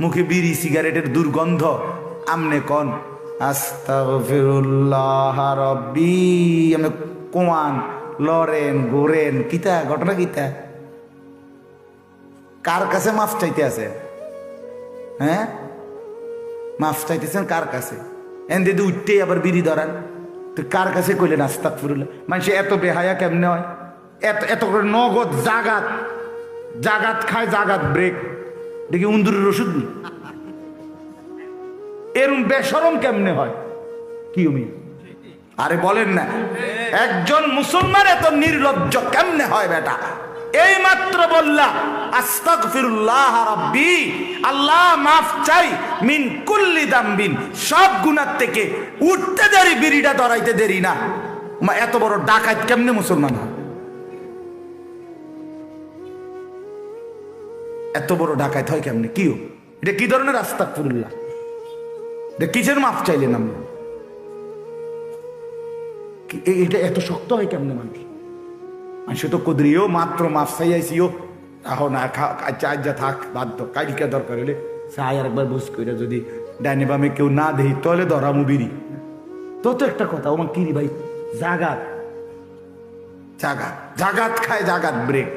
মুখে বিড়ি, সিগারেটের দুর্গন্ধ। আমনে কন, আস্তাগফিরুল্লাহ রব্বি আমি কোয়ান লরেন গোরেন কিতা, ঘটনা কিতা? কার কাছে মাফ চাইতে আছে? হ্যাঁ? মাফ চাইতেছেন কার কাছে? এন দিদি উঠতেই আবার বিড়ি ধরান। তো কার কাছে কইলেন আস্তাক ফুরুল্লাহ মানুষ এত বেহায়া কেমনে হয়? এত এত করে নগদ জাগাত জাগাত খায়, জাগাত ব্রেক। দেখি উন্দুরের ওষুধ নি এরম বেসরম কেমনে হয়? কি উমি? আরে বলেন না, একজন মুসলমান এত নির্লজ্জ কেমনে হয় বেটা? এই মাত্র বললা, আস্তাগফিরুল্লাহ রাব্বি, আল্লাহ মাফ চাই, মিন কুল্লি দামবিন, সব গুনার থেকে উঠতে দেরি, বিড়িটা ধরাইতে দেরি না। এত বড় ডাকাত কেমনে মুসলমান হয়? এত বড় ডাকাত হয় কেমনে? কিও এটা কি ধরনের আস্তাগফিরুল্লাহ? এটা কিসের মাফ চাইলেন আমরা এটা এত শক্ত হয় কেমনে মানুষ মানুষ তো কুদরিও মাত্র মাফ চাইয়াইছিও। তাহ না চার যা থাক বাধ্য কালকে দরকার হলে চাই আর একবার বুঝ করে যদি ডাইনে বামে কেউ না দেই, তাহলে ধরামু বিড়ি তো তো একটা কথা আমার কিরি ভাই? জাগাত। জাগাত। জাগাত খায়, জাগাত ব্রেক।